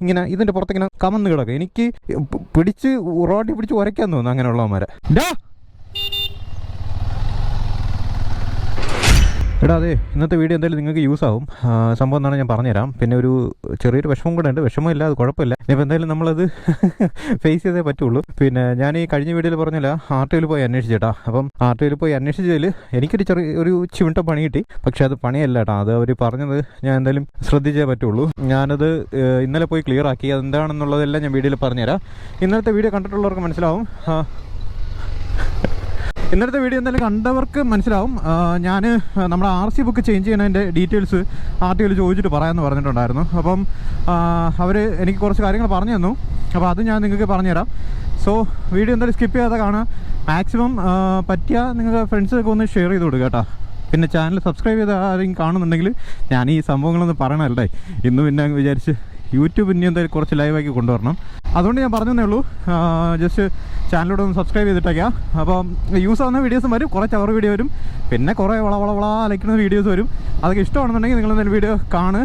ഇങ്ങനെ ഇതിന്റെ പുറത്തിങ്ങനെ കമന്ന് കിടക്കുക എനിക്ക് പിടിച്ച് റോട്ടി പിടിച്ച് ഉരയ്ക്കാൻ തോന്നുന്നു അങ്ങനെയുള്ളവന്മാരെ. എടാ അതെ ഇന്നത്തെ വീഡിയോ എന്തായാലും നിങ്ങൾക്ക് യൂസ് ആവും. സംഭവം എന്നാണ് ഞാൻ പറഞ്ഞുതരാം. പിന്നെ ഒരു ചെറിയൊരു വിഷമം കൂടെ ഉണ്ട്. വിഷമമില്ല അത് കുഴപ്പമില്ല. ഇനിയിപ്പോൾ എന്തായാലും നമ്മളത് ഫേസ് ചെയ്തേ പറ്റുള്ളൂ. പിന്നെ ഞാൻ ഈ കഴിഞ്ഞ വീഡിയോയിൽ പറഞ്ഞില്ല ആർ ടി പോയി അന്വേഷിച്ചേട്ടാ അപ്പം ആർ ടി പോയി അന്വേഷിച്ചതിൽ എനിക്കൊരു ചെറിയ ഒരു ചിമിട്ട പണി കിട്ടി. പക്ഷെ അത് പണിയല്ല കേട്ടോ. അത് അവർ പറഞ്ഞത് ഞാൻ എന്തായാലും ശ്രദ്ധിച്ചേ പറ്റുള്ളൂ. ഞാനത് ഇന്നലെ പോയി ക്ലിയർ ആക്കി. അതെന്താണെന്നുള്ളതെല്ലാം ഞാൻ വീഡിയോയിൽ പറഞ്ഞുതരാം. ഇന്നലത്തെ വീഡിയോ കണ്ടിട്ടുള്ളവർക്ക് മനസ്സിലാവും. ആ, ഇന്നലത്തെ വീഡിയോ എന്തായാലും കണ്ടവർക്ക് മനസ്സിലാവും. ഞാൻ നമ്മുടെ ആർ സി ബുക്ക് ചേഞ്ച് ചെയ്യുന്നതിന്റെ ഡീറ്റെയിൽസ് ആർ ടി ചോദിച്ചിട്ട് പറയാമെന്ന് പറഞ്ഞിട്ടുണ്ടായിരുന്നു. അപ്പം അവർ എനിക്ക് കുറച്ച് കാര്യങ്ങൾ പറഞ്ഞു തന്നു. അപ്പോൾ അത് ഞാൻ നിങ്ങൾക്ക് പറഞ്ഞുതരാം. സോ വീഡിയോ എന്തായാലും സ്കിപ്പ് ചെയ്യാതെ കാണാം മാക്സിമം പറ്റിയ നിങ്ങൾക്ക് ഫ്രണ്ട്സൊക്കെ ഒന്ന് ഷെയർ ചെയ്ത് കൊടുക്കുക കേട്ടോ. പിന്നെ ചാനൽ സബ്സ്ക്രൈബ് ചെയ്ത് ആരെങ്കിലും കാണുന്നുണ്ടെങ്കിൽ ഞാൻ ഈ സംഭവങ്ങളൊന്നും പറയണല്ലേ ഇന്ന് പിന്നെ വിചാരിച്ച് യൂട്യൂബ് ഇനി എന്തായാലും കുറച്ച് ലൈവാക്കി കൊണ്ടുവരണം. അതുകൊണ്ട് ഞാൻ പറഞ്ഞതേ ഉള്ളൂ. ജസ്റ്റ് ചാനലിലൂടെ ഒന്ന് സബ്സ്ക്രൈബ് ചെയ്തിട്ടേക്കാം. അപ്പം യൂസ് ആവുന്ന വീഡിയോസും വരും കുറച്ച് അവർ വീഡിയോ വരും. പിന്നെ കുറേ വള വള വള അലയ്ക്കുന്ന വീഡിയോസ് വരും. അതൊക്കെ ഇഷ്ടമാണെന്നുണ്ടെങ്കിൽ നിങ്ങൾ എന്തായാലും വീഡിയോ കാണ്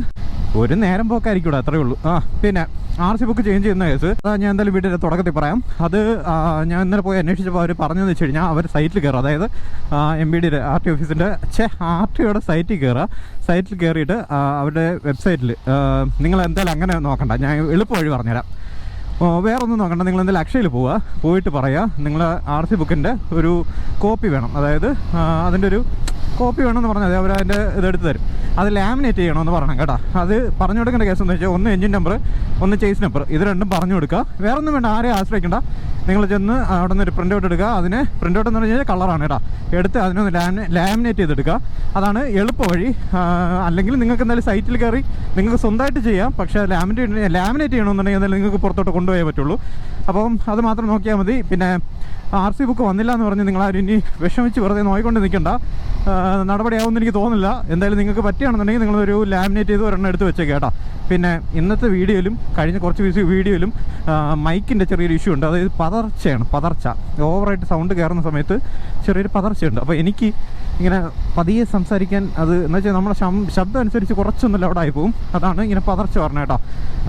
ഒരു നേരം പോക്കായിരിക്കൂടെ അത്രേ ഉള്ളൂ. ആ പിന്നെ ആർ സി ബുക്ക് ചേഞ്ച് ചെയ്യുന്ന കേസ്. ഞാൻ എന്തായാലും വീട്ടിൽ തുടക്കത്തിൽ പറയാം. അത് ഞാൻ ഇന്നലെ പോയി അന്വേഷിച്ചപ്പോൾ അവർ പറഞ്ഞതെന്ന് വെച്ച് കഴിഞ്ഞാൽ അവർ സൈറ്റിൽ കയറുക അതായത് എം ബി ഡിയുടെ ആർ ടി ഓഫീസിന്റെ ഛേ ആർ ടിയുടെ സൈറ്റിൽ കയറുക സൈറ്റിൽ കയറിയിട്ട് അവരുടെ വെബ്സൈറ്റിൽ നിങ്ങൾ എന്തായാലും അങ്ങനെ നോക്കണ്ട. ഞാൻ എളുപ്പ വഴി പറഞ്ഞുതരാം. ഓ, വേറെ ഒന്നും നോക്കണ്ട. നിങ്ങൾ എന്തായാലും അക്ഷയയിൽ പോവുക പോയിട്ട് പറയുക നിങ്ങൾ ആർ സി ബുക്കിന്റെ ഒരു കോപ്പി വേണം. അതായത് അതിന്റെ ഒരു കോപ്പി വേണമെന്ന് പറഞ്ഞാൽ അവർ അതിന്റെ ഇതെടുത്ത് തരും. അത് ലാമിനേറ്റ് ചെയ്യണമെന്ന് പറയണം കേട്ടോ. അത് പറഞ്ഞു കൊടുക്കേണ്ട കേസ് എന്ന് വെച്ചാൽ ഒന്ന് എഞ്ചിൻ നമ്പർ ഒന്ന് ചേസ് നമ്പർ ഇത് രണ്ടും പറഞ്ഞു കൊടുക്കുക. വേറെ ഒന്നും വേണ്ട ആരെയും ആശ്രയിക്കണ്ട. നിങ്ങൾ ചെന്ന് അവിടെ നിന്ന് ഒരു പ്രിന്റ് ഔട്ട് എടുക്കുക. അതിന് പ്രിന്റ് ഔട്ട് എന്ന് പറഞ്ഞു കഴിഞ്ഞാൽ കളറാണ് കേട്ടോ. എടുത്ത് അതിനൊന്ന് ലാമിനേ ലാമിനേറ്റ് ചെയ്തെടുക്കുക. അതാണ് എളുപ്പ വഴി അല്ലെങ്കിൽ നിങ്ങൾക്ക് എന്തായാലും സൈറ്റിൽ കയറി നിങ്ങൾക്ക് സ്വന്തമായിട്ട് ചെയ്യാം. പക്ഷേ ലാമിനേറ്റ് ലാമിനേറ്റ് ചെയ്യണമെന്നുണ്ടെങ്കിൽ എന്തായാലും നിങ്ങൾക്ക് പുറത്തോട്ട് കൊണ്ടുപോയേ പറ്റുള്ളൂ. അപ്പം അത് മാത്രം നോക്കിയാൽ മതി. പിന്നെ ആർ സി ബുക്ക് വന്നില്ല എന്ന് പറഞ്ഞ് നിങ്ങൾ ആരും ഇനി വിഷമിച്ച് വെറുതെ നോയിക്കൊണ്ട് നിൽക്കണ്ട. നടപടിയാവുമെന്ന് എനിക്ക് തോന്നുന്നില്ല. എന്തായാലും നിങ്ങൾക്ക് പറ്റുകയാണെന്നുണ്ടെങ്കിൽ നിങ്ങളൊരു ലാമിനേറ്റ് ചെയ്ത് ഒരെണ്ണം എടുത്ത് വെച്ചേ കേട്ടോ. പിന്നെ ഇന്നത്തെ വീഡിയോയിലും കഴിഞ്ഞ കുറച്ച് വീഡിയോ വീഡിയോയിലും മൈക്കിന്റെ ചെറിയൊരു ഇഷ്യൂ ഉണ്ട്. അതായത് പതർച്ചയാണ് പതർച്ച. ഓവറായിട്ട് സൗണ്ട് കയറുന്ന സമയത്ത് ചെറിയൊരു പതർച്ചയുണ്ട്. അപ്പോൾ എനിക്ക് ഇങ്ങനെ പതിയെ സംസാരിക്കാൻ അത് എന്ന് വെച്ചാൽ നമ്മുടെ ശബ്ദം അനുസരിച്ച് കുറച്ചൊന്നും ലൗഡായി പോകും അതാണ് ഇങ്ങനെ പതർച്ച പറഞ്ഞ കേട്ടോ.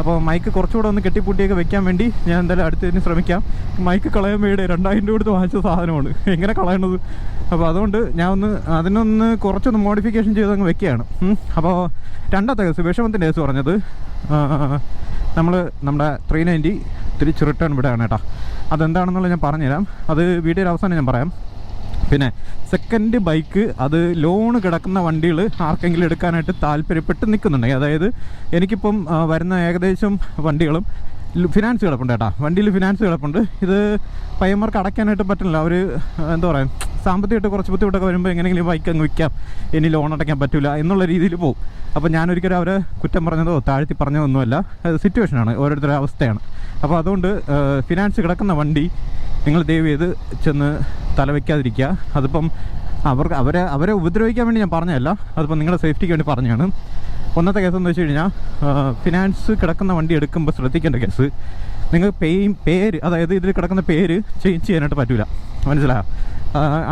അപ്പോൾ മൈക്ക് കുറച്ചുകൂടെ ഒന്ന് കെട്ടിപ്പൂട്ടിയൊക്കെ വെക്കാൻ വേണ്ടി ഞാൻ എന്തായാലും അടുത്തതിന് ശ്രമിക്കാം. മൈക്ക് കളയാൻ വേണ്ടി രണ്ടായിരം രൂപ കൊടുത്ത് വാങ്ങിച്ച സാധനമാണ്. എങ്ങനെ കളയണത്? അപ്പോൾ അതുകൊണ്ട് ഞാൻ ഒന്ന് അതിനൊന്ന് കുറച്ചൊന്ന് മോഡിഫിക്കേഷൻ ചെയ്ത് അങ്ങ് വെക്കുകയാണ്. അപ്പോൾ രണ്ടാമത്തെ കേസ് വിഷമത്തിന്റെ കേസ് പറഞ്ഞത് നമ്മൾ നമ്മുടെ ത്രീ നയന്റി തിരിച്ച് റിട്ടേൺ വിടുകയാണ് കേട്ടോ. അതെന്താണെന്നുള്ളത് ഞാൻ പറഞ്ഞുതരാം. അത് വീഡിയോയുടെ അവസാനം ഞാൻ പറയാം. പിന്നെ സെക്കൻഡ് ബൈക്ക് അത് ലോണ് കിടക്കുന്ന വണ്ടികൾ ആർക്കെങ്കിലും എടുക്കാനായിട്ട് താല്പര്യപ്പെട്ട് നിൽക്കുന്നുണ്ടെങ്കിൽ അതായത് എനിക്കിപ്പം വരുന്ന ഏകദേശം വണ്ടികളും ഫിനാൻസ് കിടപ്പുണ്ട് കേട്ടോ. വണ്ടിയിൽ ഫിനാൻസ് കിടപ്പുണ്ട് ഇത് പയ്യന്മാർക്ക് അടയ്ക്കാനായിട്ട് പറ്റില്ല. അവർ എന്താ പറയുക സാമ്പത്തികമായിട്ട് കുറച്ച് ബുദ്ധിമുട്ടൊക്കെ വരുമ്പോൾ എങ്ങനെയെങ്കിലും ബൈക്ക് അങ്ങ് വിൽക്കാം. ഇനി ലോൺ അടയ്ക്കാൻ പറ്റില്ല എന്നുള്ള രീതിയിൽ പോകും അപ്പോൾ ഞാനൊരിക്കലും അവരെ കുറ്റം പറഞ്ഞതോ താഴ്ത്തി പറഞ്ഞതോ ഒന്നുമല്ല. സിറ്റുവേഷനാണ് ഓരോരുത്തരുടെ അവസ്ഥയാണ്. അപ്പോൾ അതുകൊണ്ട് ഫിനാൻസ് കിടക്കുന്ന വണ്ടി നിങ്ങൾ ദയവ് ചെയ്ത് ചെന്ന് തലവെക്കാതിരിക്കുക അതിപ്പം അവർക്ക് അവരെ അവരെ ഉപദ്രവിക്കാൻ വേണ്ടി ഞാൻ പറഞ്ഞതല്ല. അതിപ്പം നിങ്ങളുടെ സേഫ്റ്റിക്ക് വേണ്ടി പറഞ്ഞതാണ്. ഒന്നത്തെ കേസ് എന്ന് വെച്ച് കഴിഞ്ഞാൽ ഫിനാൻസ് കിടക്കുന്ന വണ്ടി എടുക്കുമ്പോൾ ശ്രദ്ധിക്കേണ്ട കേസ് നിങ്ങൾ പേയും പേര് അതായത് ഇതിൽ കിടക്കുന്ന പേര് ചേഞ്ച് ചെയ്യാനായിട്ട് പറ്റില്ല മനസ്സിലായോ?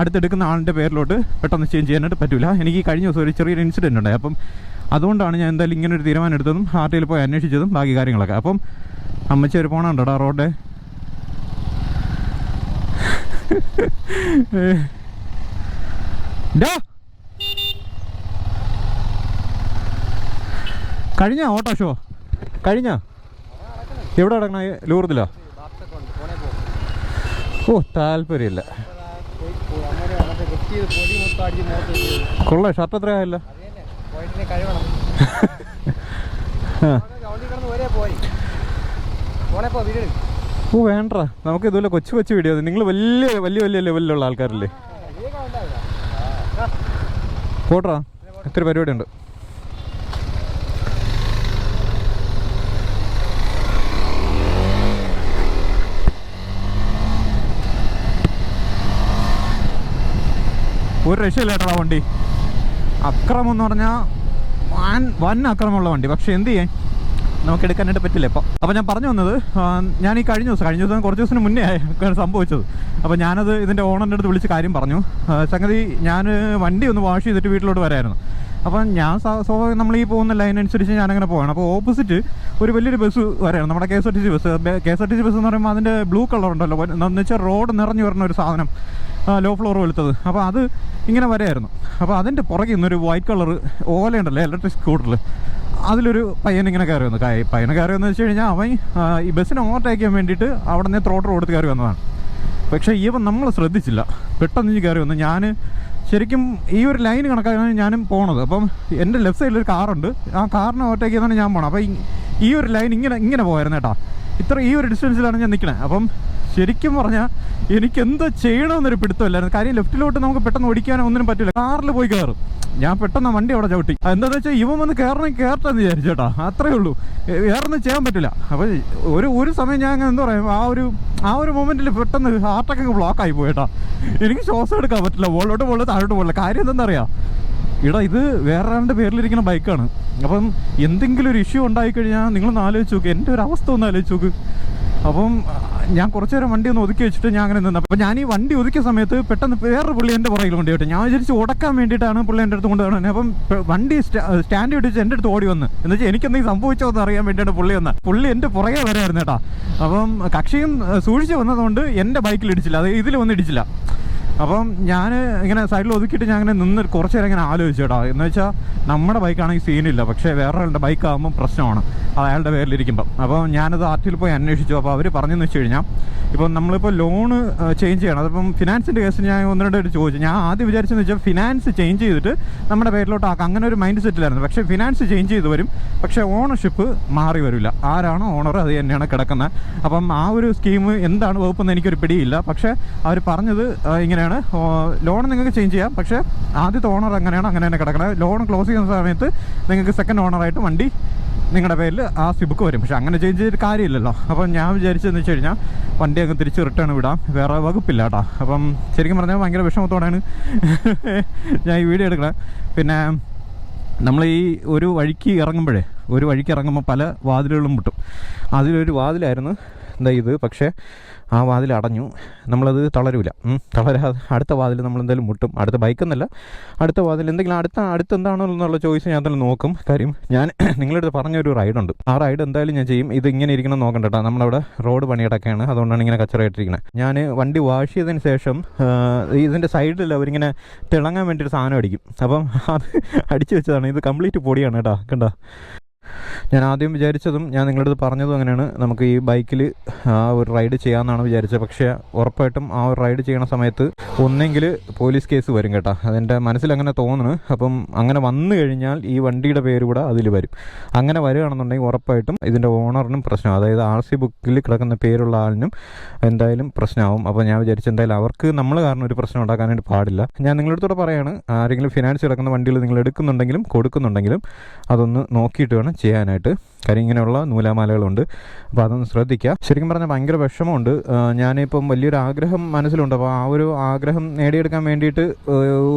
അടുത്തെടുക്കുന്ന ആളിന്റെ പേരിലോട്ട് പെട്ടെന്ന് ചേഞ്ച് ചെയ്യാനായിട്ട് പറ്റില്ല എനിക്ക് കഴിഞ്ഞ ദിവസം ഒരു ചെറിയൊരു ഇൻസിഡന്റ് ഉണ്ടായി. അപ്പം അതുകൊണ്ടാണ് ഞാൻ എന്തായാലും ഇങ്ങനെ ഒരു തീരുമാനം എടുത്തതും ആർ പോയി അന്വേഷിച്ചതും ബാക്കി കാര്യങ്ങളൊക്കെ. അപ്പം അമ്മച്ചി ഒരു പോണുണ്ടോടാ റോഡ് ഡാ കഴിഞ്ഞ ഓട്ടോ ഷോ. കഴിഞ്ഞ. എവിടെ കിടക്കണ ലൂർദിലോ? ഓ താല്പര്യമില്ല. കൊള്ള ഷർട്ട് എത്ര ആയല്ലോ. ഓ വേണ്ട നമുക്ക് ഇതുപോലെ കൊച്ചു കൊച്ചു വീഡിയോ നിങ്ങൾ വലിയ വലിയ വലിയ ലെവലിലുള്ള ആൾക്കാരല്ലേ? പോട്ടാ ഇത്തിരി പരിപാടിയുണ്ട്? ഒരു രക്ഷയില്ല കേട്ടോ വണ്ടി. അക്രമം എന്ന് പറഞ്ഞാൽ വൻ വൻ അക്രമമുള്ള വണ്ടി. പക്ഷെ എന്ത് ചെയ്യാൻ? നമുക്ക് എടുക്കാനായിട്ട് പറ്റില്ല ഇപ്പോൾ അപ്പോൾ ഞാൻ പറഞ്ഞു വന്നത് ഞാൻ ഈ കഴിഞ്ഞ ദിവസം കഴിഞ്ഞ ദിവസം കുറച്ച് ദിവസത്തിന് മുന്നേ സംഭവിച്ചത്. അപ്പോൾ ഞാനത് ഇതിന്റെ ഓണറിന്റെ അടുത്ത് വിളിച്ച് കാര്യം പറഞ്ഞു. സംഗതി ഞാൻ വണ്ടി ഒന്ന് വാഷ് ചെയ്തിട്ട് വീട്ടിലോട്ട് വരായിരുന്നു. അപ്പം ഞാൻ സ്വാഭാവികം നമ്മൾ ഈ പോകുന്ന ലൈൻ അനുസരിച്ച് ഞാനങ്ങനെ പോകണം അപ്പോൾ ഓപ്പോസിറ്റ് ഒരു വലിയൊരു ബസ് വരെയാണ് നമ്മുടെ K S R T C bus. K S R T C bus എന്ന് പറയുമ്പോൾ അതിന്റെ ബ്ലൂ കളർ ഉണ്ടല്ലോ. എന്ന് വെച്ചാൽ റോഡ് നിറഞ്ഞു വരുന്ന ഒരു സാധനം ലോ ഫ്ലോർ വെളുത്തത് അപ്പോൾ അത് ഇങ്ങനെ വരെയായിരുന്നു. അപ്പോൾ അതിന്റെ പുറകെ ഇന്നൊരു വൈറ്റ് കളർ ഓലയുണ്ടല്ലോ ഇലക്ട്രിക് സ്കൂട്ടറിൽ അതിലൊരു പയ്യൻ ഇങ്ങനെ കയറി വന്നു. പയ്യനെ കയറി വന്നു വെച്ച് കഴിഞ്ഞാൽ അവൻ ഈ ബസ്സിനെ ഓവർടേക്ക് ചെയ്യാൻ വേണ്ടിയിട്ട് അവിടെ നിന്ന് ത്രോട്ടർ കൊടുത്ത് കയറി വന്നതാണ്. പക്ഷേ ഇവൻ നമ്മൾ ശ്രദ്ധിച്ചില്ല. പെട്ടെന്ന് ഇനി കയറി വന്നു. ഞാൻ ശരിക്കും ഈ ഒരു ലൈൻ കണക്കാണ് ഞാനും പോണത്. അപ്പം എന്റെ ലെഫ്റ്റ് സൈഡിൽ ഒരു കാറുണ്ട് ആ കാറിനെ ഓവർടേക്ക് ചെയ്താണ് ഞാൻ പോണത്. അപ്പം ഈ ഒരു ലൈൻ ഇങ്ങനെ ഇങ്ങനെ പോയായിരുന്നു കേട്ടോ. ഇത്ര ഈ ഒരു ഡിസ്റ്റൻസിലാണ് ഞാൻ നിൽക്കണേ അപ്പം ശരിക്കും പറഞ്ഞാൽ എനിക്ക് എന്താ ചെയ്യണമെന്നൊരു പിടുത്തമില്ലായിരുന്നു. കാര്യം ലെഫ്റ്റിലോട്ട് നമുക്ക് പെട്ടെന്ന് ഓടിക്കാനോ ഒന്നിനും പറ്റില്ല. കാറിൽ പോയി കയറും. ഞാൻ പെട്ടെന്ന് വണ്ടി അവിടെ ചവിട്ടി. എന്താണെന്ന് വെച്ചാൽ ഇവൻ വന്ന് കയറണമെങ്കിൽ കയറട്ടെന്ന് വിചാരിച്ചേട്ടാ. വിചാരിച്ചു അത്രേ ഉള്ളൂ. വേറൊന്നും ചെയ്യാൻ പറ്റില്ല. അപ്പോൾ ഒരു ഒരു സമയം ഞാൻ അങ്ങനെ എന്താ പറയുക ആ ഒരു ആ ഒരു മൊമെന്റിൽ പെട്ടെന്ന് ഹാർട്ടൊക്കെ ബ്ലോക്ക് ആയി പോയിട്ടാ. എനിക്ക് ശ്വാസം എടുക്കാൻ പറ്റില്ല. മുകളിലോട്ട് മുകളിൽ താഴോട്ട് പോകില്ല കാര്യം എന്താണെന്നറിയാം ഇടാ ഇത് വേറെ ആളുടെ പേരിലിരിക്കുന്ന ബൈക്കാണ്. അപ്പം എന്തെങ്കിലും ഒരു ഇഷ്യൂ ഉണ്ടായിക്കഴിഞ്ഞാൽ നിങ്ങളൊന്ന് ആലോചിച്ച് നോക്ക്. എന്റെ ഒരു അവസ്ഥ ഒന്ന് ആലോചിച്ച് നോക്ക്. അപ്പം ഞാൻ കുറച്ചു നേരം വണ്ടി ഒന്ന് ഒതുക്കി വെച്ചിട്ട് ഞാൻ അങ്ങനെ നിന്ന്. അപ്പം ഞാൻ ഈ വണ്ടി ഒതുക്കിയ സമയത്ത് പെട്ടെന്ന് വേറൊരു പുള്ളി എന്റെ പുറകിൽ വണ്ടി വിട്ടു ഞാൻ വിചാരിച്ച് ഉടക്കാൻ വേണ്ടിയിട്ടാണ് പുള്ളി എന്റെ അടുത്ത് കൊണ്ടുവരുന്നത് അപ്പം വണ്ടി സ്റ്റാൻഡ് ഇട്ടിച്ച് എന്റെ അടുത്ത് ഓടി വന്ന്. എന്ന് വെച്ചാൽ എനിക്ക് എന്തെങ്കിലും സംഭവിച്ചോ എന്ന് അറിയാൻ വേണ്ടിയാണ് പുള്ളി വന്നത് പുള്ളി എന്റെ പുറകെ വരായിരുന്നു കേട്ടാ. അപ്പം കക്ഷിയും സൂക്ഷിച്ച് വന്നതുകൊണ്ട് എന്റെ ബൈക്കിൽ ഇടിച്ചില്ല. അത് ഇതിൽ വന്ന് ഇടിച്ചില്ല. അപ്പം ഞാൻ ഇങ്ങനെ സൈഡിൽ ഒതുക്കിയിട്ട് ഞാൻ അങ്ങനെ നിന്ന് കുറച്ചു നേരം ഇങ്ങനെ ആലോചിച്ചു കേട്ടോ. എന്ന് വെച്ചാൽ നമ്മുടെ ബൈക്കാണെങ്കിൽ സീനില്ല പക്ഷേ വേറെ ബൈക്കാകുമ്പോൾ പ്രശ്നമാണ്. അയാളുടെ പേരിലിരിക്കുമ്പം. അപ്പോൾ ഞാനത് ആർട്ടിൽ പോയി അന്വേഷിച്ചു. അപ്പോൾ അവർ പറഞ്ഞെന്ന് വെച്ച് കഴിഞ്ഞാൽ ഇപ്പം നമ്മളിപ്പോൾ ലോണ് ചേഞ്ച് ചെയ്യണം. അതിപ്പം ഫിനാൻസിന്റെ കേസിൽ ഞാൻ ഒന്ന് രണ്ടായിട്ട് ചോദിച്ചു. ഞാൻ ആദ്യം വിചാരിച്ചെന്ന് വെച്ചാൽ ഫിനാൻസ് ചേഞ്ച് ചെയ്തിട്ട് നമ്മുടെ പേരിലോട്ട് ആക്കാം. അങ്ങനെ ഒരു മൈൻഡ് സെറ്റിലായിരുന്നു പക്ഷേ ഫിനാൻസ് ചേഞ്ച് ചെയ്ത് വരും. പക്ഷേ ഓണർഷിപ്പ് മാറി വരില്ല. ആരാണോ ഓണർ അത് തന്നെയാണ് കിടക്കുന്നത്. അപ്പം ആ ഒരു സ്കീം എന്താണ് വകുപ്പെന്ന് എനിക്കൊരു പിടിയില്ല. പക്ഷേ അവർ പറഞ്ഞത് ഇങ്ങനെയാണ്. ലോൺ നിങ്ങൾക്ക് ചേഞ്ച് ചെയ്യാം. പക്ഷേ ആദ്യത്തെ ഓണർ അങ്ങനെയാണ് അങ്ങനെ തന്നെ കിടക്കണത് ലോൺ ക്ലോസ് ചെയ്യുന്ന സമയത്ത് നിങ്ങൾക്ക് സെക്കൻഡ് ഓണറായിട്ട് വണ്ടി നിങ്ങളുടെ പേരിൽ ആ സിബുക്ക് വരും. പക്ഷെ അങ്ങനെ ചേഞ്ച് ചെയ്തിട്ട് കാര്യമില്ലല്ലോ. അപ്പം ഞാൻ വിചാരിച്ചതെന്ന് വെച്ച് കഴിഞ്ഞാൽ വണ്ടി അങ്ങ് തിരിച്ച് റിട്ടേൺ വിടാം. വേറെ വകുപ്പില്ല കേട്ടോ. അപ്പം ശരിക്കും പറഞ്ഞാൽ ഭയങ്കര വിഷമത്തോടെയാണ് ഞാൻ ഈ വീഡിയോ എടുക്കണേ. പിന്നെ നമ്മൾ ഈ ഒരു വഴിക്ക് ഇറങ്ങുമ്പോഴേ ഒരു വഴിക്ക് ഇറങ്ങുമ്പോൾ പല വാതിലുകളും മുട്ടും. അതിലൊരു വാതിലായിരുന്നു എന്താ ഇത് പക്ഷേ ആ വാതിൽ അടഞ്ഞു. നമ്മളത് തളരൂല. തളരാ അടുത്ത വാതിൽ നമ്മൾ എന്തായാലും മുട്ടും. അടുത്ത ബൈക്കെന്നല്ല. അടുത്ത വാതിൽ എന്തെങ്കിലും അടുത്ത അടുത്ത് എന്താണോ എന്നുള്ള ചോയ്സ് ഞാൻ തന്നെ നോക്കും. കാര്യം ഞാൻ നിങ്ങളടുത്ത് പറഞ്ഞൊരു റൈഡുണ്ട്. ആ റൈഡ് എന്തായാലും ഞാൻ ചെയ്യും. ഇത് ഇങ്ങനെ ഇരിക്കണം നോക്കണ്ട കേട്ടോ നമ്മളവിടെ റോഡ് പണിയടക്കാണ്. അതുകൊണ്ടാണ് ഇങ്ങനെ കച്ചറയിട്ടിരിക്കുന്നത് ഞാൻ വണ്ടി വാഷ് ചെയ്തതിന് ശേഷം ഇതിന്റെ സൈഡിൽ അവരിങ്ങനെ തിളങ്ങാൻ വേണ്ടി ഒരു സാധനം അടിക്കും. അപ്പം അത് അടിച്ചു വെച്ചതാണ്. ഇത് കംപ്ലീറ്റ് പൊടിയാണ് കേട്ടോ. കണ്ടോ? ഞാൻ ആദ്യം വിചാരിച്ചതും ഞാൻ നിങ്ങളുടെ അടുത്ത് പറഞ്ഞതും അങ്ങനെയാണ്. നമുക്ക് ഈ ബൈക്കിൽ ആ ഒരു റൈഡ് ചെയ്യാമെന്നാണ് വിചാരിച്ചത്. പക്ഷേ ഉറപ്പായിട്ടും ആ ഒരു റൈഡ് ചെയ്യണ സമയത്ത് ഒന്നെങ്കിൽ പോലീസ് കേസ് വരും കേട്ടോ. അതെന്റെ മനസ്സിൽ അങ്ങനെ തോന്നുന്നു. അപ്പം അങ്ങനെ വന്നു കഴിഞ്ഞാൽ ഈ വണ്ടിയുടെ പേര് കൂടെ അതിൽ വരും. അങ്ങനെ വരികയാണെന്നുണ്ടെങ്കിൽ ഉറപ്പായിട്ടും ഇതിന്റെ ഓണറിനും പ്രശ്നം അതായത് ആർ സി ബുക്കിൽ കിടക്കുന്ന പേരുള്ള ആളിനും എന്തായാലും പ്രശ്നമാവും. അപ്പോൾ ഞാൻ വിചാരിച്ചു എന്തായാലും അവർക്ക് നമ്മൾ കാരണം ഒരു പ്രശ്നം ഉണ്ടാക്കാനായിട്ട് പാടില്ല. ഞാൻ നിങ്ങളുടെ അടുത്തോടെ പറയാണ് ആരെങ്കിലും ഫിനാൻസ് കിടക്കുന്ന വണ്ടികൾ നിങ്ങൾ എടുക്കുന്നുണ്ടെങ്കിലും കൊടുക്കുന്നുണ്ടെങ്കിലും അതൊന്ന് നോക്കിയിട്ട് വേണം ചെയ്യാനായിട്ട് കാര്യം ഇങ്ങനെയുള്ള നൂലാമാലകളുണ്ട്. അപ്പോൾ അതൊന്ന് ശ്രദ്ധിക്കുക. ശരിക്കും പറഞ്ഞാൽ ഭയങ്കര വിഷമമുണ്ട്. ഞാനിപ്പം വലിയൊരു ആഗ്രഹം മനസ്സിലുണ്ട്. അപ്പോൾ ആ ഒരു ആഗ്രഹം നേടിയെടുക്കാൻ വേണ്ടിയിട്ട്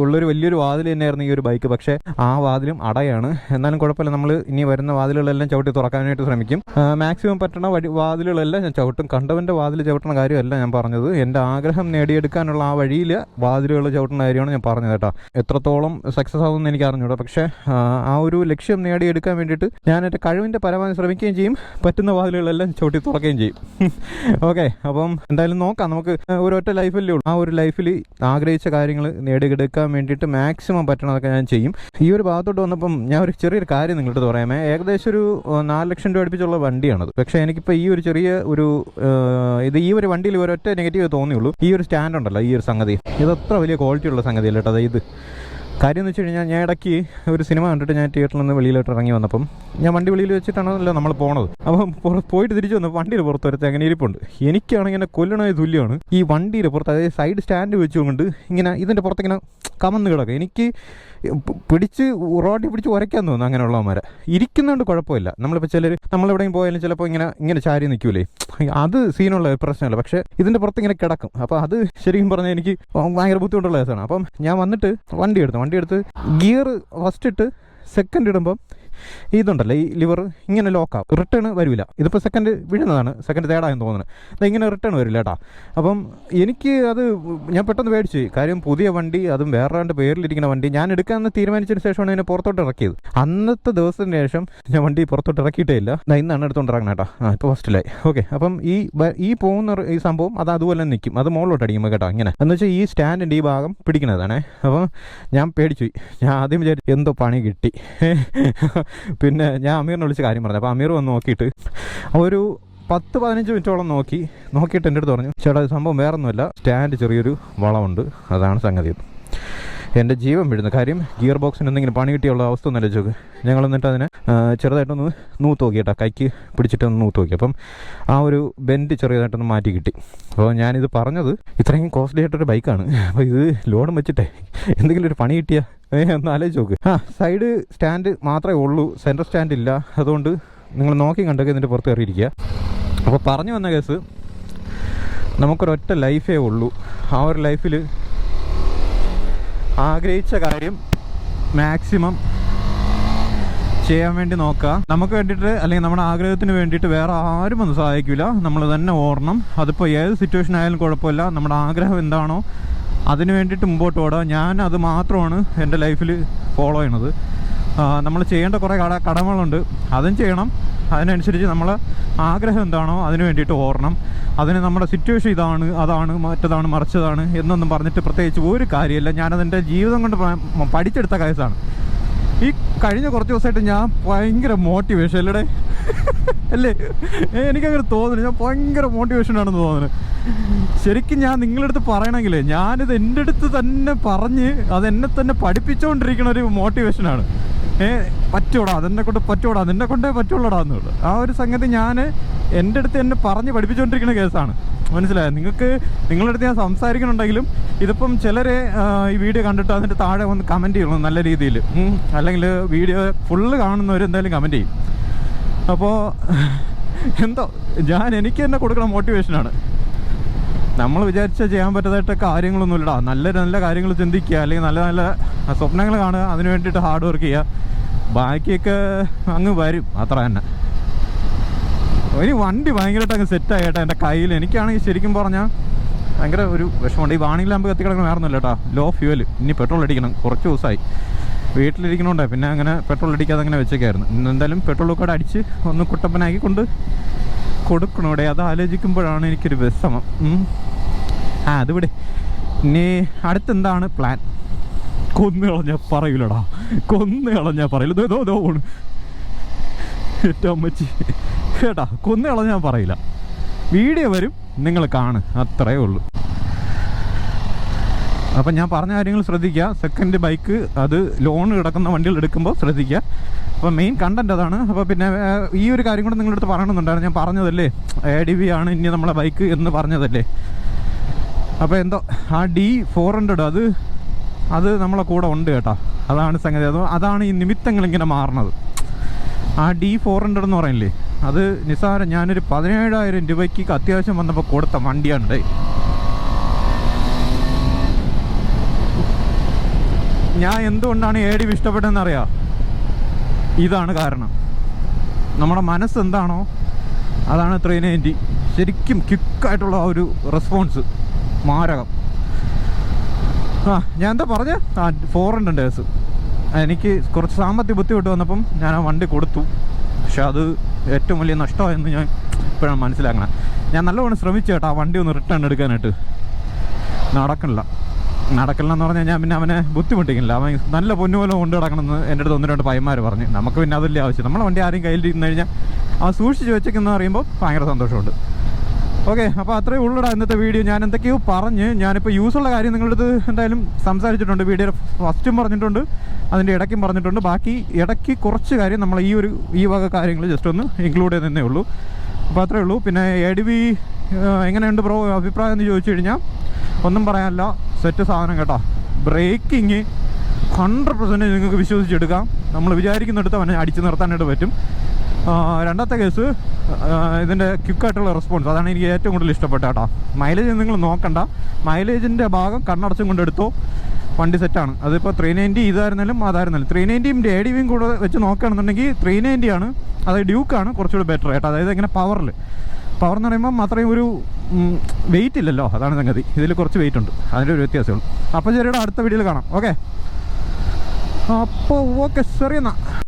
ഉള്ളൊരു വലിയൊരു വാതിൽ തന്നെയായിരുന്നു ഈ ഒരു ബൈക്ക്. പക്ഷേ ആ വാതിലും അടയാണ്. എന്നാലും കുഴപ്പമില്ല. നമ്മൾ ഇനി വരുന്ന വാതിലുകളെല്ലാം ചവിട്ടി തുറക്കാനായിട്ട് ശ്രമിക്കും. മാക്സിമം പറ്റണ വഴി വാതിലുകളെല്ലാം ഞാൻ ചവിട്ടും. കണ്ടവന്റെ വാതിൽ ചവിട്ടുന്ന കാര്യമല്ല ഞാൻ പറഞ്ഞത്. എന്റെ ആഗ്രഹം നേടിയെടുക്കാനുള്ള ആ വഴിയിൽ വാതിലുകൾ ചവിട്ടുന്ന കാര്യമാണ് ഞാൻ പറഞ്ഞത് കേട്ടോ. എത്രത്തോളം സക്സസ് ആകുമെന്ന് എനിക്ക് അറിഞ്ഞൂടാ. പക്ഷേ ആ ഒരു ലക്ഷ്യം നേടിയെടുക്കാൻ വേണ്ടിയിട്ട് ഞാൻ എന്റെ കഴിവിന്റെ പരമാവധി ശ്രമിക്കുകയും ചെയ്യും. പറ്റുന്ന വാതിലുകളെല്ലാം ചവിട്ടി തുറക്കുകയും ചെയ്യും. ഓക്കെ അപ്പം എന്തായാലും നോക്കാം. നമുക്ക് ഒരൊറ്റ ലൈഫല്ലേ ഉള്ളൂ. ആ ഒരു ലൈഫിൽ ആഗ്രഹിച്ച കാര്യങ്ങൾ നേടിയെടുക്കാൻ വേണ്ടിയിട്ട് മാക്സിമം പറ്റണതൊക്കെ ഞാൻ ചെയ്യും. ഈ ഒരു ഭാഗത്തോട്ട് വന്നപ്പം ഞാൻ ഒരു ചെറിയൊരു കാര്യം നിങ്ങളുടെ പറയാമേ. ഏകദേശം ഒരു നാല് ലക്ഷം രൂപ അടുപ്പിച്ചുള്ള വണ്ടിയാണത്. പക്ഷേ എനിക്കിപ്പോൾ ഈ ഒരു ചെറിയ ഒരു ഇത് ഈ ഒരു വണ്ടിയിൽ ഒരൊറ്റ നെഗറ്റീവ് തോന്നിയുള്ളൂ. ഈ ഒരു സ്റ്റാൻഡ് ഉണ്ടല്ലോ ഈ ഒരു സംഗതി. ഇത് അത്ര വലിയ ക്വാളിറ്റി ഉള്ള സംഗതിയല്ല കേട്ടോ അതായത്. കാര്യം എന്ന് വെച്ച് കഴിഞ്ഞാൽ ഞാൻ ഇടയ്ക്ക് ഒരു സിനിമ കണ്ടിട്ട് ഞാൻ തിയേറ്ററിൽ നിന്ന് വെളിയിലോട്ട് ഇറങ്ങി വന്നപ്പം ഞാൻ വണ്ടി വെളിയിൽ വെച്ചിട്ടാണല്ലോ നമ്മൾ പോണത്. അപ്പം പോയിട്ട് തിരിച്ചു വന്നു വണ്ടിയിൽ പുറത്ത് വരത്തെ അങ്ങനെ ഇരിപ്പുണ്ട്. എനിക്കാണെങ്കിൽ എന്നെ കൊല്ലണമായ തുല്യമാണ്. ഈ വണ്ടിയുടെ പുറത്ത് അതായത് സൈഡ് സ്റ്റാൻഡ് വെച്ചുകൊണ്ട് ഇങ്ങനെ ഇതിന്റെ പുറത്ത് ഇങ്ങനെ കമന്ന് കിടക്കുക എനിക്ക് പിടിച്ച് റോഡിൽ പിടിച്ച് ഉരയ്ക്കാൻ തോന്നുന്നു അങ്ങനെയുള്ളവന്മാരെ. ഇരിക്കുന്നതുകൊണ്ട് കുഴപ്പമില്ല. നമ്മളിപ്പോൾ ചിലർ നമ്മളെവിടെയും പോയാലും ചിലപ്പോൾ ഇങ്ങനെ ഇങ്ങനെ ചാരി നിൽക്കൂലേ. അത് സീനുള്ള പ്രശ്നമല്ല. പക്ഷേ ഇതിന്റെ പുറത്ത് ഇങ്ങനെ കിടക്കും. അപ്പോൾ അത് ശരിക്കും പറഞ്ഞാൽ എനിക്ക് ഭയങ്കര ബുദ്ധിമുട്ടുള്ള കേസാണ്. അപ്പം ഞാൻ വന്നിട്ട് വണ്ടി എടുത്തു. വണ്ടി എടുത്ത് ഗിയർ ഫസ്റ്റ് ഇട്ട് സെക്കൻഡ് ഇടുമ്പം ഇതുണ്ടല്ലോ ഈ ലിവർ ഇങ്ങനെ ലോക്കാവും റിട്ടേൺ വരില്ല ഇതിപ്പോൾ സെക്കൻഡ് വീഴുന്നതാണ്. സെക്കൻഡ് തേർഡായെന്ന് തോന്നുന്നത് ഇങ്ങനെ റിട്ടേൺ വരില്ല കേട്ടാ അപ്പം എനിക്ക് അത് ഞാൻ പെട്ടെന്ന് മേടിച്ചു കാര്യം പുതിയ വണ്ടി അതും വേറെ രണ്ട് പേരിലിരിക്കുന്ന വണ്ടി ഞാൻ എടുക്കാമെന്ന് തീരുമാനിച്ചതിന് ശേഷമാണ് ഇതിനെ പുറത്തോട്ട് ഇറക്കിയത്. അന്നത്തെ ദിവസത്തിന് ശേഷം ഞാൻ വണ്ടി പുറത്തോട്ട് ഇറക്കിയിട്ടേ ഇല്ല. ഇന്നാണ് എടുത്തോണ്ട് ഇറങ്ങണം കേട്ടോ ആ ഇപ്പോൾ ഫസ്റ്റിലായി ഓക്കെ അപ്പം ഈ ഈ പോകുന്ന ഈ സംഭവം അത് അതുപോലെ നിൽക്കും അത് മുകളിലോട്ട് അടിക്കുമ്പോൾ കേട്ടോ ഇങ്ങനെ. എന്ന് വെച്ചാൽ ഈ സ്റ്റാൻഡിന്റെ ഈ ഭാഗം പിടിക്കുന്നതാണേ അപ്പം ഞാൻ പേടിച്ചു ഞാൻ ആദ്യം വിചാരിച്ചു എന്തോ പണി കിട്ടി. പിന്നെ ഞാൻ അമീറിനെ വിളിച്ച് കാര്യം പറഞ്ഞു. അപ്പോൾ അമീർ വന്ന് നോക്കിയിട്ട് ഒരു പത്ത് പതിനഞ്ച് മിനിറ്റോളം നോക്കി നോക്കിയിട്ട് എന്റെ അടുത്ത് പറഞ്ഞു ചേട്ടാ സംഭവം വേറൊന്നുമല്ല. സ്റ്റാൻഡ് ചെറിയൊരു വളമുണ്ട് അതാണ് സംഗതി. എന്റെ ജീവൻ വീഴുന്നു. കാര്യം ഗിയർ ബോക്സിന് എന്തെങ്കിലും പണി കിട്ടിയുള്ള അവസ്ഥ ഒന്നല്ല ചോക്ക് ഞങ്ങൾ എന്നിട്ട് അതിനെ ചെറുതായിട്ടൊന്ന് നൂത്ത് നോക്കി കേട്ടോ കൈക്ക് പിടിച്ചിട്ടൊന്ന് നൂത്ത് നോക്കി. അപ്പം ആ ഒരു ബെൻഡ് ചെറിയതായിട്ടൊന്ന് മാറ്റി കിട്ടി. അപ്പോൾ ഞാനിത് പറഞ്ഞത് ഇത്രയും കോസ്റ്റ്ലി ആയിട്ടൊരു ബൈക്കാണ്. അപ്പോൾ ഇത് ലോൺ വെച്ചിട്ടേ. എന്തെങ്കിലും ഒരു പണി കിട്ടിയാൽ ഒന്ന് നോക്ക്. ആ സൈഡ് സ്റ്റാൻഡ് മാത്രമേ ഉള്ളൂ. സെന്റർ സ്റ്റാൻഡ് ഇല്ല. അതുകൊണ്ട് നിങ്ങൾ നോക്കി കണ്ടൊക്കെ ഇതിന്റെ പുറത്ത് കയറിയിരിക്കുക. അപ്പോൾ പറഞ്ഞു വന്ന കേസ് നമുക്കൊരൊറ്റ ലൈഫേ ഉള്ളൂ. ആ ഒരു ലൈഫിൽ ആഗ്രഹിച്ച കാര്യം മാക്സിമം ചെയ്യാൻ വേണ്ടി നോക്കുക. നമുക്ക് വേണ്ടിയിട്ട് അല്ലെങ്കിൽ നമ്മുടെ ആഗ്രഹത്തിന് വേണ്ടിയിട്ട് വേറെ ആരും ഒന്നും സഹായിക്കില്ല നമ്മൾ തന്നെ ഓർണം അതിപ്പോൾ ഏത് സിറ്റുവേഷൻ ആയാലും കുഴപ്പമില്ല. നമ്മുടെ ആഗ്രഹം എന്താണോ അതിന് വേണ്ടിയിട്ട് മുമ്പോട്ട് ഓടുക. ഞാൻ അത് മാത്രമാണ് എന്റെ ലൈഫിൽ ഫോളോ ചെയ്യണത്. നമ്മൾ ചെയ്യേണ്ട കുറേ കട കടമകളുണ്ട്. അതും ചെയ്യണം. അതിനനുസരിച്ച് നമ്മൾ ആഗ്രഹം എന്താണോ അതിന് വേണ്ടിയിട്ട് ഓർണം അതിന് നമ്മുടെ സിറ്റുവേഷൻ ഇതാണ് അതാണ് മറ്റതാണ് മറിച്ചതാണ് എന്നൊന്നും പറഞ്ഞിട്ട് പ്രത്യേകിച്ച് ഒരു കാര്യമില്ല. ഞാനതിന്റെ ജീവിതം കൊണ്ട് പഠിച്ചെടുത്ത കേസാണ് ഈ കഴിഞ്ഞ കുറച്ച് ദിവസമായിട്ട് ഞാൻ ഭയങ്കര മോട്ടിവേഷൻ അല്ലേ അല്ലേ? എനിക്കങ്ങനെ തോന്നുന്നു ഞാൻ ഭയങ്കര മോട്ടിവേഷൻ ആണെന്ന് തോന്നുന്നു. ശരിക്കും ഞാൻ നിങ്ങളുടെ അടുത്ത് പറയണമെങ്കിൽ ഞാനിത് എന്റെ അടുത്ത് തന്നെ പറഞ്ഞ് അത് എന്നെ തന്നെ പഠിപ്പിച്ചുകൊണ്ടിരിക്കുന്ന ഒരു മോട്ടിവേഷനാണ് ഏ പറ്റൂടാ അതെന്നെ കൊണ്ട് പറ്റൂടാ നിന്നെ കൊണ്ടേ പറ്റുള്ളടാ എന്നുള്ളത് ആ ഒരു സംഗതി ഞാൻ എന്റെ അടുത്ത് എന്നെ പറഞ്ഞ് പഠിപ്പിച്ചുകൊണ്ടിരിക്കുന്ന കേസാണ്. മനസ്സിലായോ? നിങ്ങൾക്ക് നിങ്ങളുടെ അടുത്ത് ഞാൻ സംസാരിക്കുന്നുണ്ടെങ്കിലും ഇതിപ്പം ചിലരെ ഈ വീഡിയോ കണ്ടിട്ട് അതിന്റെ താഴെ വന്ന് കമന്റ് ചെയ്യണം നല്ല രീതിയിൽ. അല്ലെങ്കിൽ വീഡിയോ ഫുള്ള് കാണുന്നവർ എന്തായാലും കമന്റ് ചെയ്യും. അപ്പോൾ എന്തോ ഞാൻ എനിക്ക് തന്നെ കൊടുക്കുന്ന മോട്ടിവേഷനാണ് നമ്മൾ വിചാരിച്ച ചെയ്യാൻ പറ്റാത്ത കാര്യങ്ങളൊന്നുമില്ലടാ. നല്ല നല്ല കാര്യങ്ങൾ ചിന്തിക്കുക അല്ലെങ്കിൽ നല്ല നല്ല സ്വപ്നങ്ങൾ കാണുക അതിന് വേണ്ടിയിട്ട് ഹാർഡ് വർക്ക് ചെയ്യുക. ബാക്കിയൊക്കെ അങ്ങ് വരും. അത്ര തന്നെ. ഇനി വണ്ടി ഭയങ്കരമായിട്ട് അങ്ങ് സെറ്റായി കേട്ടോ എന്റെ കയ്യിൽ. എനിക്കാണെങ്കിൽ ശരിക്കും പറഞ്ഞാൽ ഭയങ്കര ഒരു വിഷമമുണ്ട്. ഈ വാണിംഗ് ലാമ്പ് കത്തി കിടക്കണം വേറൊന്നുമില്ല കേട്ടോ. ലോ ഫ്യൂവൽ ഇനി പെട്രോൾ അടിക്കണം. കുറച്ച് ദിവസമായി. വീട്ടിലിരിക്കണോണ്ടേ പിന്നെ അങ്ങനെ പെട്രോൾ അടിക്കാതെ അങ്ങനെ വെച്ചേക്കായിരുന്നു. എന്തായാലും പെട്രോൾ ഒക്കെ അടിച്ച് ഒന്ന് കുട്ടപ്പനാക്കി കൊണ്ട് കൊടുക്കണോടെ? അത് ആലോചിക്കുമ്പോഴാണ് എനിക്കൊരു വിഷമം. ആ അതിവിടെ ഇനി അടുത്തെന്താണ് പ്ലാൻ കൊന്നു കളഞ്ഞാൽ പറയൂലടാ. കൊന്നു കളഞ്ഞാൽ പറയില്ല. ഇതോ ഇതോ ഓണ് ഏറ്റവും അമ്മച്ചി. കേട്ടാ കൊന്നു കളഞ്ഞാൽ പറയില്ല. വീഡിയോ വരും നിങ്ങൾ കാണ് അത്രേ ഉള്ളൂ. അപ്പം ഞാൻ പറഞ്ഞ കാര്യങ്ങൾ ശ്രദ്ധിക്കുക. സെക്കൻഡ് ബൈക്ക് അത് ലോൺ കിടക്കുന്ന വണ്ടികൾ എടുക്കുമ്പോൾ ശ്രദ്ധിക്കുക. അപ്പോൾ മെയിൻ കണ്ടന്റ് അതാണ്. അപ്പോൾ പിന്നെ ഈ ഒരു കാര്യം കൂടെ നിങ്ങളുടെ അടുത്ത് പറയണമെന്നുണ്ടായിരുന്നു. ഞാൻ പറഞ്ഞതല്ലേ? എ ഡി വി ആണ് ഇനി നമ്മളെ ബൈക്ക് എന്ന് പറഞ്ഞതല്ലേ? അപ്പോൾ എന്തോ ആ ഡി ഫോർ ഹൺഡ്രഡ് അത് അത് നമ്മളെ കൂടെ ഉണ്ട് കേട്ടോ. അതാണ് സംഗതി. അത് അതാണ് ഈ നിമിത്തങ്ങൾ ഇങ്ങനെ മാറണത് ആ ഡി ഫോർ ഹൺഡ്രഡ് എന്ന് പറയില്ലേ? അത് നിസ്സാരം ഞാനൊരു പതിനേഴായിരം രൂപയ്ക്ക് അത്യാവശ്യം വന്നപ്പോൾ കൊടുത്ത വണ്ടിയാണ് ഞാൻ എന്തുകൊണ്ടാണ് വി ഇഷ്ടപ്പെട്ടതെന്ന് അറിയാം ഇതാണ് കാരണം. നമ്മുടെ മനസ്സ് എന്താണോ അതാണ് ത്രീ ശരിക്കും ക്വിക്കായിട്ടുള്ള ആ ഒരു റെസ്പോൺസ് മാരകം. ആ ഞാൻ എന്താ പറഞ്ഞ? ആ ഫോർ ഹൺഡ്രഡ് ഡേഴ്സ് എനിക്ക് കുറച്ച് സാമ്പത്തിക ബുദ്ധിമുട്ട് വന്നപ്പം ഞാൻ ആ വണ്ടി കൊടുത്തു. പക്ഷെ അത് ഏറ്റവും വലിയ നഷ്ടമായെന്ന് ഞാൻ ഇപ്പോഴാണ് മനസ്സിലാക്കണം. ഞാൻ നല്ലവണ്ണം ശ്രമിച്ചു കേട്ടോ ആ വണ്ടി ഒന്ന് റിട്ടേൺ എടുക്കാനായിട്ട്. നടക്കണില്ല. നടക്കില്ല എന്ന് കഴിഞ്ഞാൽ ഞാൻ പിന്നെ അവനെ ബുദ്ധിമുട്ടിക്കില്ല അവൻ നല്ല പൊന്നുപോലെ കൊണ്ട് നടക്കണമെന്ന് എന്റെ അടുത്ത് ഒന്ന് രണ്ട് പയ്യന്മാർ പറഞ്ഞു. നമുക്ക് പിന്നെ അതല്ലേ ആവശ്യം. നമ്മളെ വണ്ടി ആരെയും കയ്യിൽ ഇരുന്ന് കഴിഞ്ഞാൽ അവൻ സൂക്ഷിച്ച് വെച്ചേക്കെന്ന് പറയുമ്പോൾ ഭയങ്കര സന്തോഷമുണ്ട്. ഓക്കെ അപ്പോൾ അത്രയേ ഉള്ളൂടാ ഇന്നത്തെ വീഡിയോ. ഞാൻ എന്തൊക്കെയോ പറഞ്ഞ് ഞാനിപ്പോൾ യൂസുള്ള കാര്യം നിങ്ങളുടെ അടുത്ത് എന്തായാലും സംസാരിച്ചിട്ടുണ്ട്. വീഡിയോ ഫസ്റ്റും പറഞ്ഞിട്ടുണ്ട്. അതിന്റെ ഇടയ്ക്കും പറഞ്ഞിട്ടുണ്ട്. ബാക്കി ഇടയ്ക്ക് കുറച്ച് കാര്യം നമ്മൾ ഈ ഒരു ഈ വക കാര്യങ്ങൾ ജസ്റ്റ് ഒന്ന് ഇൻക്ലൂഡ് ചെയ്തേ ഉള്ളൂ. അപ്പോൾ അത്രയേ ഉള്ളൂ. പിന്നെ എ ഡി ബി എങ്ങനെയുണ്ട് ബ്രോ അഭിപ്രായം എന്ന് ചോദിച്ചു കഴിഞ്ഞാൽ ഒന്നും പറയാനല്ല. സെറ്റ് സാധനം കേട്ടോ. ബ്രേക്കിങ് ഹൺഡ്രഡ് പെർസെന്റേജ് നിങ്ങൾക്ക് വിശ്വസിച്ചെടുക്കാം. നമ്മൾ വിചാരിക്കുന്നിടത്ത് അവനെ അടിച്ചു നിർത്താനായിട്ട് പറ്റും. രണ്ടാമത്തെ കേസ് ഇതിന്റെ ക്വിക്കായിട്ടുള്ള റെസ്പോൺസ് അതാണ് എനിക്ക് ഏറ്റവും കൂടുതൽ ഇഷ്ടപ്പെട്ട കേട്ടോ. മൈലേജ് നിങ്ങൾ നോക്കണ്ട. മൈലേജിന്റെ ഭാഗം കണ്ണടച്ചും കൊണ്ടെടുത്തോ വണ്ടി സെറ്റാണ് അതിപ്പോൾ ത്രീ നയന്റി ഇതായിരുന്നാലും അതായിരുന്നാലും. ത്രീ നയന്റിയും ഡി കൂടെ വെച്ച് നോക്കുകയാണെന്നുണ്ടെങ്കിൽ ത്രീ നയന്റി ആണ്. അത് ഡ്യൂക്കാണ് കുറച്ചുകൂടി ബെറ്റർ കേട്ടോ അതായത് ഇങ്ങനെ പവറിൽ പവർ എന്ന് പറയുമ്പോൾ അത്രയും ഒരു വെയിറ്റ് ഇല്ലല്ലോ. അതാണ് സംഗതി. ഇതിൽ കുറച്ച് വെയിറ്റ് ഉണ്ട്. അതിന്റെ ഒരു വ്യത്യാസമുള്ളൂ അപ്പോൾ ചെറിയ അടുത്ത വീഡിയോയിൽ കാണാം. ഓക്കെ അപ്പോൾ ഓക്കെ ശരി